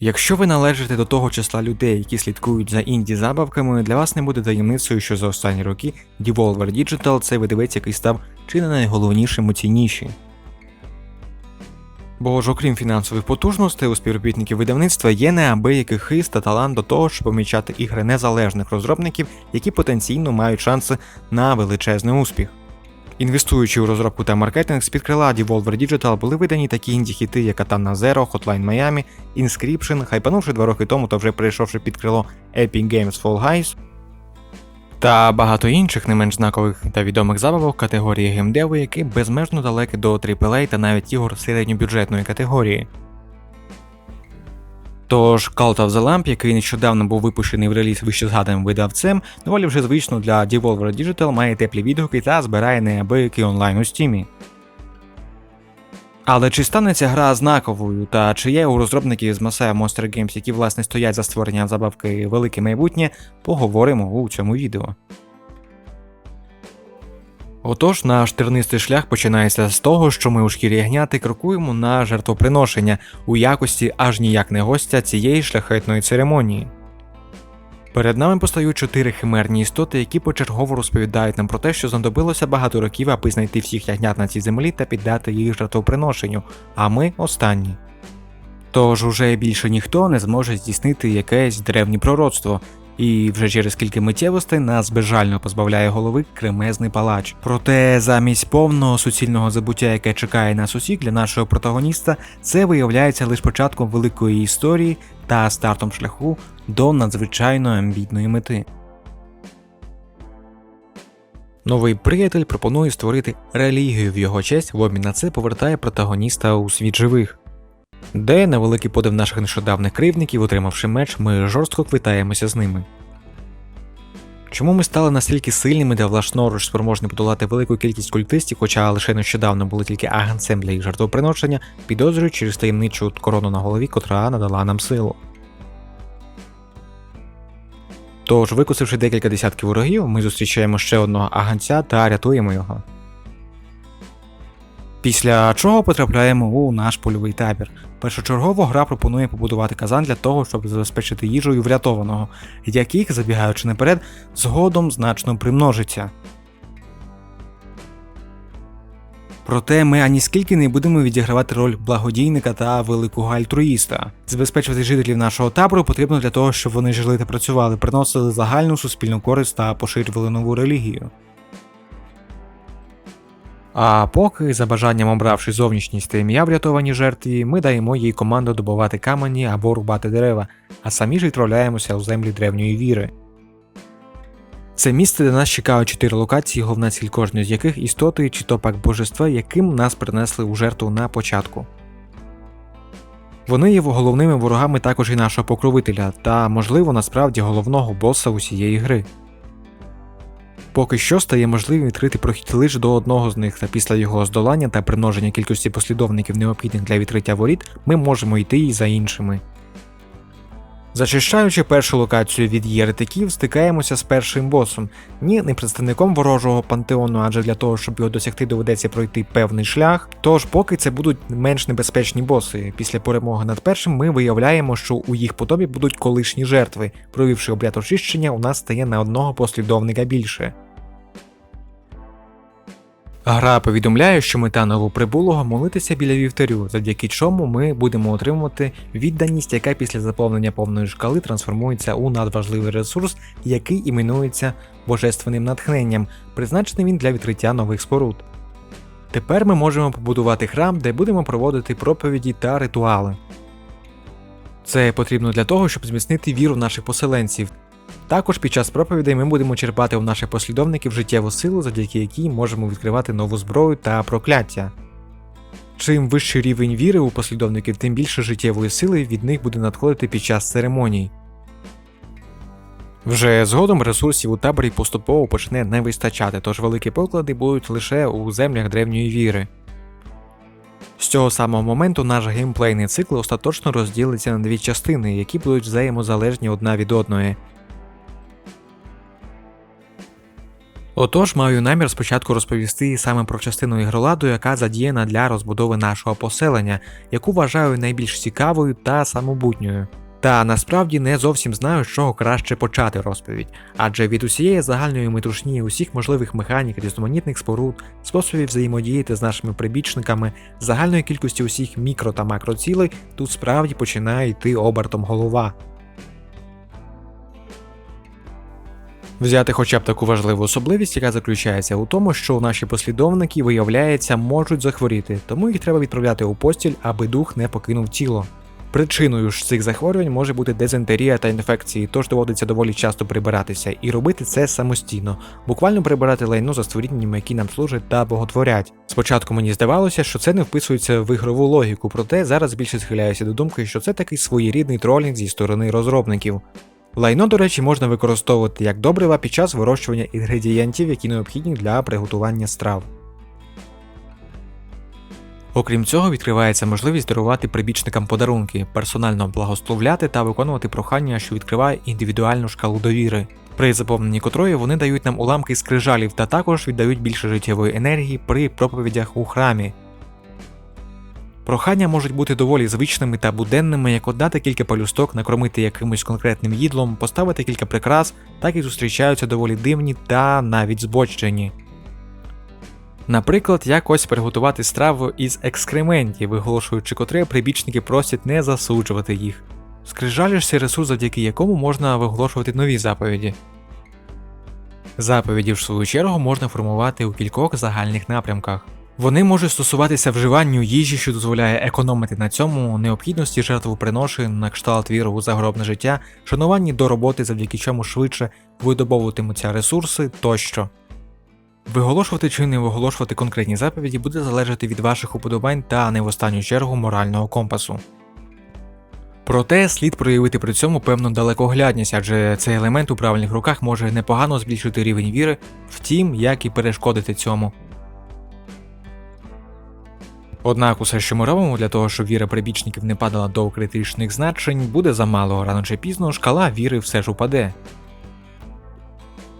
Якщо ви належите до того числа людей, які слідкують за інді забавками, для вас не буде таємницею, що за останні роки Devolver Digital це видавець, який став чи не найголовнішим у цій ніші. Бо ж окрім фінансових потужностей, у співробітників видавництва є неабиякий хист та талант до того, щоб помічати ігри незалежних розробників, які потенційно мають шанси на величезний успіх. Інвестуючи у розробку та маркетинг, з-під крила Devolver Digital були видані такі інді-хіти, як Katana Zero, Hotline Miami, Inscription, хайпанувши два роки тому, то вже перейшовши під крило Epic Games Fall Guys, та багато інших не менш знакових та відомих забавок категорії геймдеву, які безмежно далекі до AAA та навіть ігор середньобюджетної категорії. Тож Cult of the Lamp, який нещодавно був випущений в реліз вище згаданим видавцем, доволі вже звично для Devolver Digital має теплі відгуки та збирає неабиякий онлайн у стімі. Але чи стане ця гра знаковою, та чи є у розробників з Masaya Monster Games, які власне стоять за створенням забавки велике майбутнє, поговоримо у цьому відео. Отож, наш тернистий шлях починається з того, що ми у шкірі ягняти крокуємо на жертвоприношення у якості аж ніяк не гостя цієї шляхетної церемонії. Перед нами постають чотири химерні істоти, які почергово розповідають нам про те, що знадобилося багато років, аби знайти всіх ягнят на цій землі та піддати їх жертвоприношенню, а ми останні. Тож уже більше ніхто не зможе здійснити якесь древнє пророцтво, і вже через кілька миттєвостей нас безжально позбавляє голови кремезний палач. Проте замість повного суцільного забуття, яке чекає нас усіх для нашого протагоніста, це виявляється лише початком великої історії та стартом шляху до надзвичайно амбітної мети. Новий приятель пропонує створити релігію в його честь, в обмін на це повертає протагоніста у світ живих. Де, на великий подив наших нещодавних кривдників, отримавши меч, ми жорстко квитаємося з ними. Чому ми стали настільки сильними та влашноруч спроможні подолати велику кількість культистів, хоча лише нещодавно були тільки агенцем для їх жертвоприношення, підозрюють через таємничу корону на голові, котра надала нам силу. Тож, викусивши декілька десятків ворогів, ми зустрічаємо ще одного агенця та рятуємо його. Після чого потрапляємо у наш польовий табір. Першочергово гра пропонує побудувати казан для того, щоб забезпечити їжею врятованого, яких, забігаючи наперед, згодом значно примножиться. Проте ми аніскільки не будемо відігравати роль благодійника та великого альтруїста. Забезпечувати жителів нашого табору потрібно для того, щоб вони жили та працювали, приносили загальну суспільну користь та поширювали нову релігію. А поки, за бажанням обравши зовнішність та ім'я врятованій жертві, ми даємо їй команду добувати камені або рубати дерева, а самі ж відправляємося у землі древньої віри. Це місце, де нас чекають чотири локації, головна ціль кожної з яких істоти чи то пак божества, яким нас принесли у жертву на початку. Вони є головними ворогами також і нашого покровителя, та, можливо, насправді головного боса усієї гри. Поки що стає можливим відкрити прохід лише до одного з них, та після його здолання та примноження кількості послідовників необхідних для відкриття воріт, ми можемо йти і за іншими. Зачищаючи першу локацію від єретиків, стикаємося з першим босом, ні не представником ворожого пантеону, адже для того, щоб його досягти, доведеться пройти певний шлях. Тож, поки це будуть менш небезпечні боси. Після перемоги над першим ми виявляємо, що у їх подобі будуть колишні жертви. Провівши обряд очищення, у нас стає на одного послідовника більше. Гра повідомляє, що мета новоприбулого молитися біля вівтарю, завдяки чому ми будемо отримувати відданість, яка після заповнення повної шкали трансформується у надважливий ресурс, який іменується божественним натхненням, призначений він для відкриття нових споруд. Тепер ми можемо побудувати храм, де будемо проводити проповіді та ритуали. Це потрібно для того, щоб зміцнити віру наших поселенців. Також під час проповідей ми будемо черпати у наших послідовників життєву силу, завдяки якій можемо відкривати нову зброю та прокляття. Чим вищий рівень віри у послідовників, тим більше життєвої сили від них буде надходити під час церемоній. Вже згодом ресурсів у таборі поступово почне не вистачати, тож великі поклади будуть лише у землях древньої віри. З цього самого моменту наш геймплейний цикл остаточно розділиться на дві частини, які будуть взаємозалежні одна від одної. Отож, маю намір спочатку розповісти саме про частину ігроладу, яка задіяна для розбудови нашого поселення, яку вважаю найбільш цікавою та самобутньою. Та насправді не зовсім знаю, з чого краще почати розповідь, адже від усієї загальної метушні усіх можливих механік, різноманітних споруд, способів взаємодіяти з нашими прибічниками, загальної кількості усіх мікро та макроцілей тут справді починає йти обертом голова. Взяти хоча б таку важливу особливість, яка заключається у тому, що наші послідовники, виявляється, можуть захворіти, тому їх треба відправляти у постіль, аби дух не покинув тіло. Причиною ж цих захворювань може бути дизентерія та інфекції, тож доводиться доволі часто прибиратися і робити це самостійно, буквально прибирати лайно за створіннями, які нам служать та боготворять. Спочатку мені здавалося, що це не вписується в ігрову логіку, проте зараз більше схиляюся до думки, що це такий своєрідний тролінг зі сторони розробників. Лайно, до речі, можна використовувати як добрива під час вирощування інгредієнтів, які необхідні для приготування страв. Окрім цього, відкривається можливість дарувати прибічникам подарунки, персонально благословляти та виконувати прохання, що відкриває індивідуальну шкалу довіри, при заповненні котрої вони дають нам уламки скрижалів та також віддають більше життєвої енергії при проповідях у храмі. Прохання можуть бути доволі звичними та буденними, як отдати кілька палюсток, накормити якимось конкретним їдлом, поставити кілька прикрас, так і зустрічаються доволі дивні та навіть збочені. Наприклад, як ось приготувати страву із екскрементів, виголошуючи котре прибічники просять не засуджувати їх. Скрижалі ж це ресурс, завдяки якому можна виголошувати нові заповіді. Заповіді, в свою чергу, можна формувати у кількох загальних напрямках. Вони можуть стосуватися вживанню їжі, що дозволяє економити на цьому, необхідності жертвоприношень на кшталт віру у загробне життя, шануванні до роботи, завдяки чому швидше видобовуватимуться ресурси тощо. Виголошувати чи не виголошувати конкретні заповіді буде залежати від ваших уподобань та не в останню чергу морального компасу. Проте слід проявити при цьому певну далекоглядність, адже цей елемент у правильних руках може непогано збільшити рівень віри, втім, як і перешкодити цьому. Однак усе, що ми робимо для того, щоб віра прибічників не падала до критичних значень, буде замало, рано чи пізно шкала віри все ж упаде.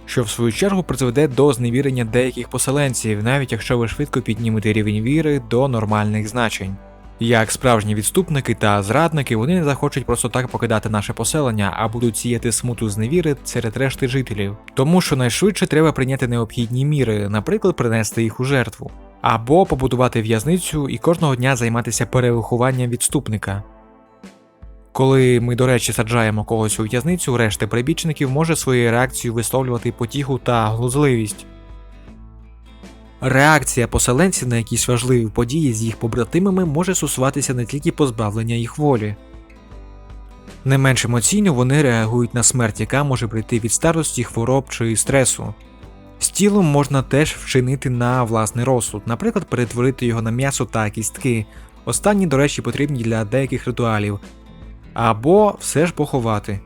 Що в свою чергу призведе до зневірення деяких поселенців, навіть якщо ви швидко піднімете рівень віри до нормальних значень. Як справжні відступники та зрадники, вони не захочуть просто так покидати наше поселення, а будуть сіяти смуту зневіри серед решти жителів. Тому що найшвидше треба прийняти необхідні міри, наприклад, принести їх у жертву, або побудувати в'язницю і кожного дня займатися перевихованням відступника. Коли ми, до речі, саджаємо когось у в'язницю, решта прибічників може своєю реакцією висловлювати потігу та глузливість. Реакція поселенців на якісь важливі події з їх побратимами може стосуватися не тільки позбавлення їх волі. Не менш емоційно вони реагують на смерть, яка може прийти від старості, хвороб чи стресу. З тілом можна теж вчинити на власний розсуд, наприклад, перетворити його на м'ясо та кістки. Останні, до речі, потрібні для деяких ритуалів, або все ж поховати.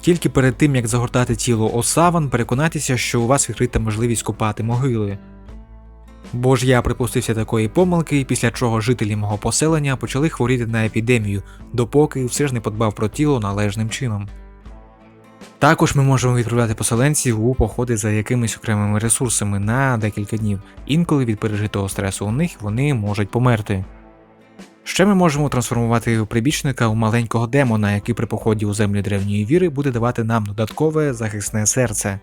Тільки перед тим як загортати тіло осаван, переконайтеся, що у вас відкрита можливість копати могили. Бо ж я припустився такої помилки, після чого жителі мого поселення почали хворіти на епідемію, допоки все ж не подбав про тіло належним чином. Також ми можемо відправляти поселенців у походи за якимись окремими ресурсами на декілька днів, інколи від пережитого стресу у них вони можуть померти. Ще ми можемо трансформувати прибічника у маленького демона, який при поході у землі древньої віри буде давати нам додаткове захисне серце.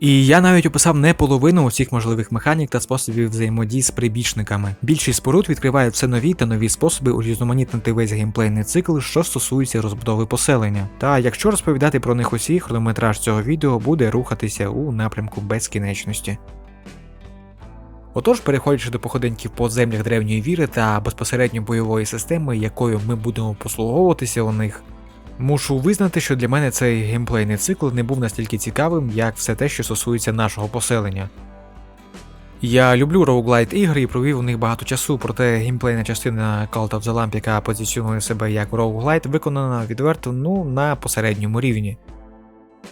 І я навіть описав не половину усіх можливих механік та способів взаємодії з прибічниками. Більшість споруд відкривають все нові та нові способи урізноманітнити весь геймплейний цикл, що стосується розбудови поселення. Та якщо розповідати про них усі, хронометраж цього відео буде рухатися у напрямку безкінечності. Отож, переходячи до походеньків по землях древньої віри та безпосередньо бойової системи, якою ми будемо послуговуватися у них, мушу визнати, що для мене цей геймплейний цикл не був настільки цікавим, як все те, що стосується нашого поселення. Я люблю роуглайт ігри і провів у них багато часу, проте геймплейна частина Cult of the Lamp, яка позиціонує себе як роуглайт, виконана відверто ну, на посередньому рівні.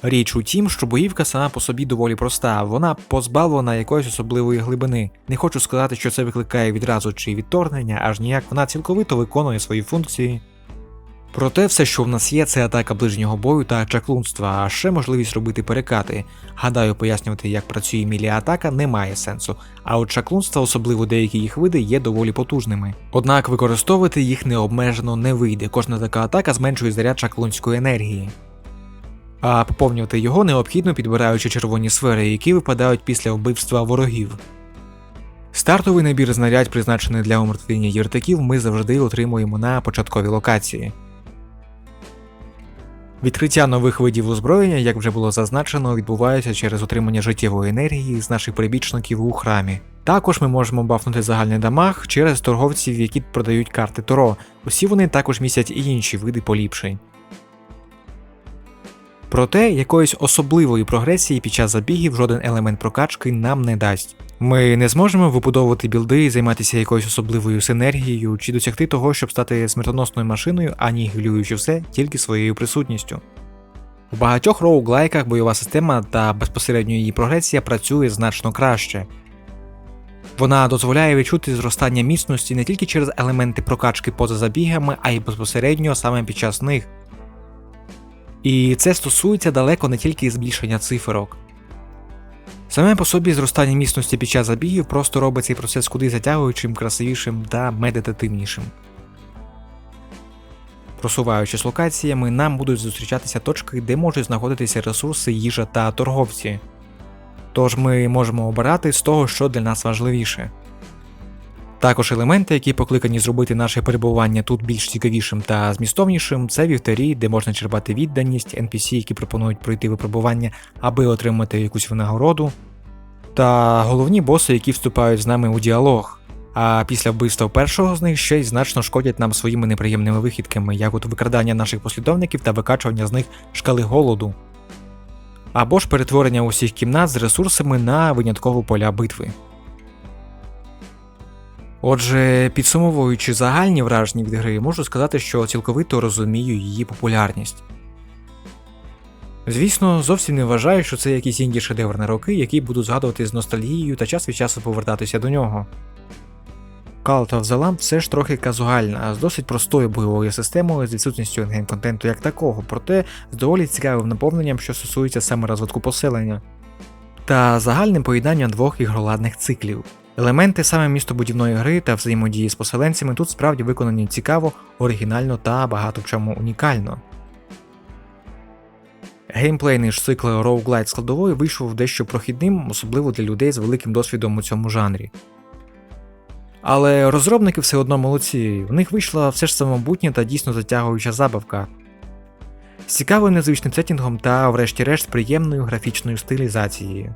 Річ у тім, що боївка сама по собі доволі проста, вона позбавлена якоїсь особливої глибини. Не хочу сказати, що це викликає відразу чи відторгнення, аж ніяк вона цілковито виконує свої функції. Проте все, що в нас є, це атака ближнього бою та чаклунства, а ще можливість робити перекати. Гадаю, пояснювати, як працює мілія атака, немає сенсу. А от чаклунства, особливо деякі їх види, є доволі потужними. Однак використовувати їх необмежено не вийде. Кожна така атака зменшує заряд чаклунської енергії. А поповнювати його необхідно підбираючи червоні сфери, які випадають після вбивства ворогів. Стартовий набір знарядь, призначений для умертвлення єртиків, ми завжди отримуємо на початковій локації. Відкриття нових видів озброєння, як вже було зазначено, відбувається через отримання життєвої енергії з наших прибічників у храмі. Також ми можемо бафнути загальний дамаг через торговців, які продають карти Торо. Усі вони також містять і інші види поліпшень. Проте якоїсь особливої прогресії під час забігів жоден елемент прокачки нам не дасть. Ми не зможемо вибудовувати білди займатися якоюсь особливою синергією чи досягти того, щоб стати смертоносною машиною, анігілюючи все тільки своєю присутністю. У багатьох роуглайках бойова система та безпосередньо її прогресія працює значно краще. Вона дозволяє відчути зростання міцності не тільки через елементи прокачки поза забігами, а й безпосередньо саме під час них. І це стосується далеко не тільки збільшення циферок. Саме по собі зростання міцності під час забігів просто робить цей процес куди затягуючим, красивішим та медитативнішим. Просуваючись локаціями, нам будуть зустрічатися точки, де можуть знаходитися ресурси, їжа та торговці. Тож ми можемо обирати з того, що для нас важливіше. Також елементи, які покликані зробити наше перебування тут більш цікавішим та змістовнішим, це вівтарі, де можна черпати відданість, NPC, які пропонують пройти випробування, аби отримати якусь винагороду, та головні боси, які вступають з нами у діалог. А після вбивства першого з них ще й значно шкодять нам своїми неприємними вихідками, як от викрадання наших послідовників та викачування з них шкали голоду. Або ж перетворення усіх кімнат з ресурсами на винятково поля битви. Отже, підсумовуючи загальні враження від гри, можу сказати, що цілковито розумію її популярність. Звісно, зовсім не вважаю, що це якийсь інді шедевр на роки, які буду згадувати з ностальгією та час від часу повертатися до нього. Call of the Lamb все ж трохи казуальна, з досить простою бойовою системою з відсутністю енгейм-контенту як такого, проте з доволі цікавим наповненням, що стосується саме розвитку поселення, та загальним поєднанням двох ігроладних циклів. Елементи саме містобудівної гри та взаємодії з поселенцями тут справді виконані цікаво, оригінально та багато в чому унікально. Геймплейний ж цикл Roguelite складової вийшов дещо прохідним, особливо для людей з великим досвідом у цьому жанрі. Але розробники все одно молодці, в них вийшла все ж самобутня та дійсно затягуюча забавка. З цікавим незвичним сеттінгом та, врешті-решт, приємною графічною стилізацією.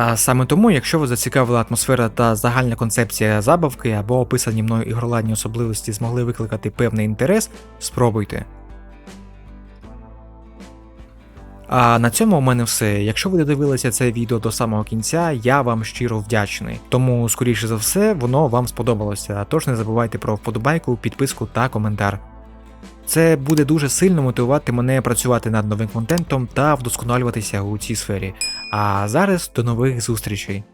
А саме тому, якщо вас зацікавила атмосфера та загальна концепція забавки або описані мною ігроладні особливості змогли викликати певний інтерес, спробуйте. А на цьому у мене все. Якщо ви додивилися це відео до самого кінця, я вам щиро вдячний. Тому, скоріше за все, воно вам сподобалося. Тож не забувайте про вподобайку, підписку та коментар. Це буде дуже сильно мотивувати мене працювати над новим контентом та вдосконалюватися у цій сфері. А зараз до нових зустрічей.